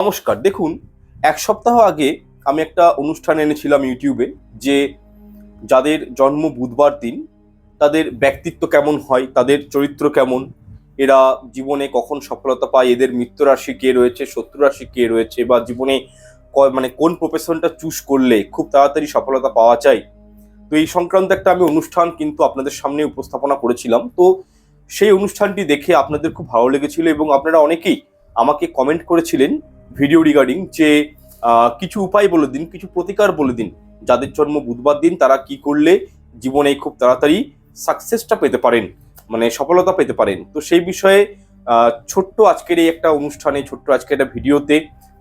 নমস্কার, দেখুন, এক সপ্তাহ আগে আমি একটা অনুষ্ঠান এনেছিলাম ইউটিউবে যে যাদের জন্ম বুধবার দিন, তাদের ব্যক্তিত্ব কেমন হয়, তাদের চরিত্র কেমন, এরা জীবনে কখন সফলতা পায়, এদের মৃত্যু রাশি কে রয়েছে, শত্রু রাশি কে রয়েছে, বা জীবনে মানে কোন প্রফেশনটা চুজ করলে খুব তাড়াতাড়ি সফলতা পাওয়া যায়। তো এই সংক্রান্ত একটা আমি অনুষ্ঠান কিন্তু আপনাদের সামনে উপস্থাপনা করেছিলাম। তো সেই অনুষ্ঠানটি দেখে আপনাদের খুব ভালো লেগেছিল এবং আপনারা অনেকেই আমাকে কমেন্ট করেছিলেন ভিডিও রিগার্ডিং যে কিছু উপায় বলে দিন, কিছু প্রতিকার বলে দিন, যাদের জন্ম বুধবার দিন তারা কি করলে জীবনে খুব তাড়াতাড়ি সাকসেসটা পেতে পারেন মানে সফলতা পেতে পারেন। তো সেই বিষয়ে ছোট্ট আজকের এই একটা অনুষ্ঠানে, ছোট্ট আজকের একটা ভিডিওতে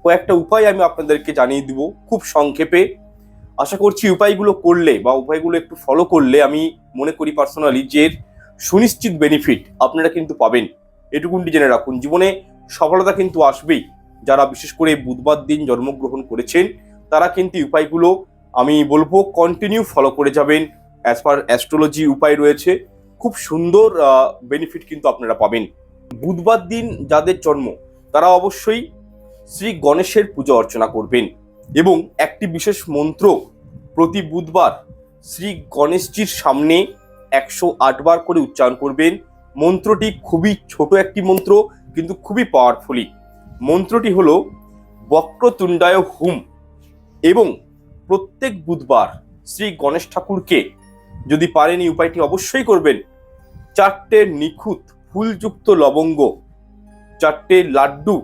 কয়েকটা উপায় আমি আপনাদেরকে জানিয়ে দিব খুব সংক্ষেপে। আশা করছি উপায়গুলো করলে বা উপায়গুলো একটু ফলো করলে আমি মনে করি পার্সোনালি যে সুনিশ্চিত বেনিফিট আপনারা কিন্তু পাবেন। এটুকুনটি জেনে রাখুন, জীবনে সফলতা কিন্তু আসবেই। যারা বিশেষ করে বুধবার দিন জন্মগ্রহণ করেছেন, তারা কিন্তু উপায়গুলো আমি বলব কন্টিনিউ ফলো করে যাবেন। অ্যাজ পার অ্যাস্ট্রোলজি উপায় রয়েছে, খুব সুন্দর বেনিফিট কিন্তু আপনারা পাবেন। বুধবার দিন যাদের জন্ম, তারা অবশ্যই শ্রী গণেশের পুজো অর্চনা করবেন এবং একটি বিশেষ মন্ত্র প্রতি বুধবার শ্রী গণেশজির সামনে একশো আটবার করে উচ্চারণ করবেন। মন্ত্রটি খুবই ছোট একটি মন্ত্র, কিন্তু খুবই পাওয়ারফুলি মন্ত্রটি হলো, বক্রতুণ্ডায় হুম এবং প্রত্যেক বুধবার শ্রী গণেশ ঠাকুরকে যদি পারেন এই উপায়টি অবশ্যই করবেন। চারটে নিখুঁত ফুলযুক্ত লবঙ্গ, চারটে লাড্ডু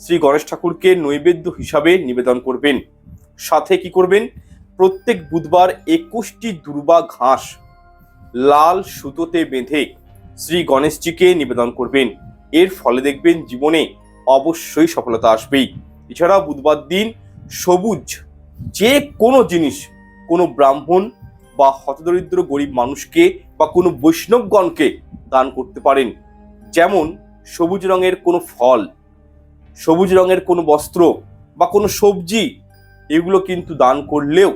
শ্রী গণেশ ঠাকুরকে নৈবেদ্য হিসাবে নিবেদন করবেন। সাথে কি করবেন? প্রত্যেক বুধবার একুশটি দুর্বা ঘাস লাল সুতোতে বেঁধে শ্রী গণেশজিকে নিবেদন করবেন। এর ফলে দেখবেন জীবনে অবশ্যই সফলতা আসবেই। এছাড়াও বুধবার দিন সবুজ যে কোনো জিনিস, কোনো ব্রাহ্মণ বা হতদরিদ্র গরিব মানুষকে বা কোনো বৈষ্ণবগণকে দান করতে পারেন। যেমন সবুজ রঙের কোনো ফল, সবুজ রঙের কোনো বস্ত্র বা কোনো সবজি, এগুলো কিন্তু দান করলেও,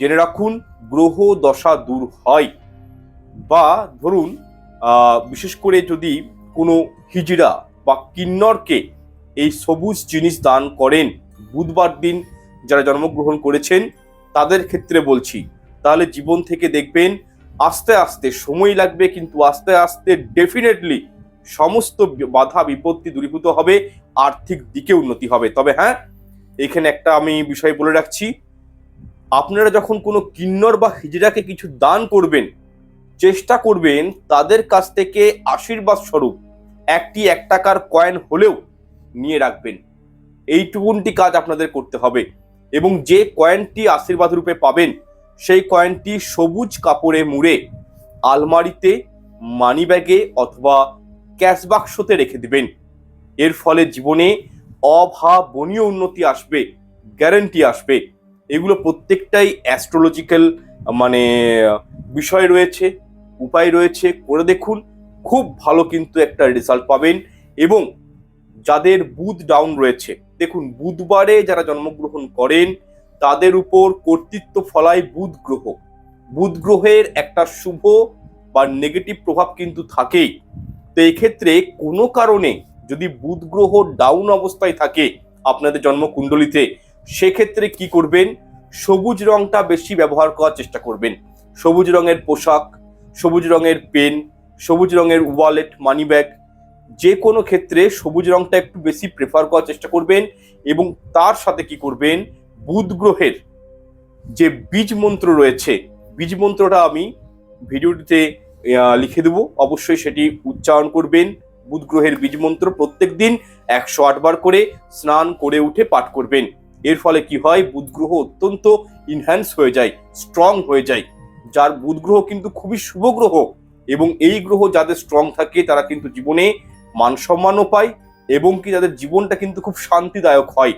জেনে রাখুন গ্রহ দশা দূর হয়। বা ধরুন বিশেষ করে যদি কোনো হিজড়া বা কিন্নরকে এই সবুজ জিনিস দান করেন। বুধবার দিন যারা জন্মগ্রহণ করেছেন, তাদের ক্ষেত্রে বলছি, তাহলে জীবন থেকে দেখবেন, আস্তে আস্তে সময় লাগবে, কিন্তু আস্তে আস্তে ডেফিনেটলি সমস্ত বাধা বিপত্তি দূরীভূত হবে, আর্থিক দিকে উন্নতি হবে। তবে হ্যাঁ এখানে একটা আমি বিষয় বলে রাখছি, আপনারা যখন কোনো কিন্নর বা হিজড়াকে কিছু দান করবেন, চেষ্টা করবেন তাদের কাছ থেকে আশীর্বাদ স্বরূপ একটি এক টাকার কয়েন হলেও নিয়ে রাখবেন। এইটুকুনটি কাজ আপনাদের করতে হবে এবং যে কয়েনটি আশীর্বাদ রূপে পাবেন, সেই কয়েনটি সবুজ কাপড়ে মুড়ে আলমারিতে মানিব্যাগে অথবা ক্যাশ বাক্সতে রেখে দিবেন। এর ফলে জীবনে অভাবনীয় উন্নতি আসবে গ্যারেন্টি আসবে। এগুলো প্রত্যেকটাই অ্যাস্ট্রোলজিক্যাল মানে বিষয় রয়েছে, উপায় রয়েছে, করে দেখুন। খুব ভালো কিন্তু একটা রেজাল্ট পাবেন এবং যাদের বুধ ডাউন রয়েছে, দেখুন বুধবারে যারা জন্মগ্রহণ করেন, তাদের উপর কর্তৃত্ব ফলায় বুধ গ্রহ। বুধ গ্রহের একটা শুভ বা নেগেটিভ প্রভাব কিন্তু থাকেই। তো এক্ষেত্রে কোনো কারণে যদি বুধ গ্রহ ডাউন অবস্থায় থাকে আপনাদের জন্মকুণ্ডলিতে, সেক্ষেত্রে কি করবেন? সবুজ রংটা বেশি ব্যবহার করার চেষ্টা করবেন। সবুজ রঙের পোশাক, সবুজ রঙের পেন সবুজ রঙের ওয়ালেট মানি ব্যাগ যে কোনো ক্ষেত্রে সবুজ রংটা একটু বেশি প্রেফার করার চেষ্টা করবেন এবং তার সাথে কি করবেন? বুধ গ্রহের যে বীজ মন্ত্র রয়েছে, বীজ মন্ত্রটা আমি ভিডিওটিতে লিখে দেবো। অবশ্যই সেটি উচ্চারণ করবেন। বুধ গ্রহের বীজ মন্ত্র প্রত্যেক দিন একশো আটবার করে স্নান করে উঠে পাঠ করবেন। এর ফলে কি হয়? বুধ গ্রহ অত্যন্ত ইনহ্যান্স হয়ে যায় স্ট্রং হয়ে যায়। যার বুধ গ্রহ কিন্তু খুবই শুভ গ্রহ। এবং এই গ্রহ যাদের স্ট্রং থাকে, তারা কিন্তু জীবনে মান সম্মানও পায় এবং কি তাদের জীবনটা কিন্তু খুব শান্তিদায়ক হয়।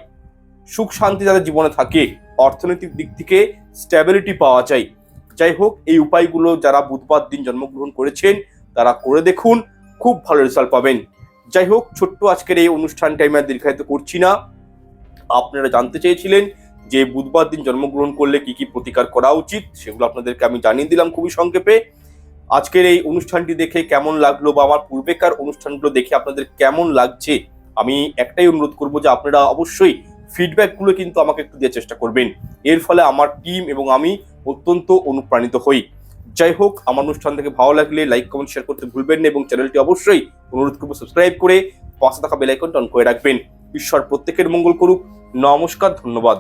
সুখ, শান্তি যাদের জীবনে থাকে, অর্থনৈতিক দিক থেকে স্ট্যাবিলিটি পাওয়া যায়। যাই হোক, এই উপায়গুলো যারা বুধবার দিন জন্মগ্রহণ করেছেন, তারা করে দেখুন, খুব ভালো রেজাল্ট পাবেন। যাই হোক, ছোট্ট আজকের এই অনুষ্ঠানটা আমি আর দীর্ঘায়িত করছি না। আপনারা জানতে চেয়েছিলেন যে বুধবার দিন জন্মগ্রহণ করলে কি কি প্রতিকার করা উচিত, সেগুলো আপনাদেরকে আমি জানিয়ে দিলাম খুবই সংক্ষেপে। আজকের এই অনুষ্ঠানটি দেখে কেমন লাগল বা আমার পূর্বেকার অনুষ্ঠানগুলো দেখে আপনাদের কেমন লাগছে, আমি একটাই অনুরোধ করব যে আপনারা অবশ্যই ফিডব্যাকগুলো কিন্তু আমাকে একটু দেওয়ার চেষ্টা করবেন। এর ফলে আমার টিম এবং আমি অত্যন্ত অনুপ্রাণিত হই। যাই হোক, আমার অনুষ্ঠান থেকে ভালো লাগলে লাইক কমেন্ট শেয়ার করতে ভুলবেন না এবং চ্যানেলটি অবশ্যই অনুরোধ করব সাবস্ক্রাইব করে পাশে থাকা বেলাইকনটা অন করে রাখবেন। ঈশ্বর প্রত্যেকের মঙ্গল করুক। নমস্কার, ধন্যবাদ।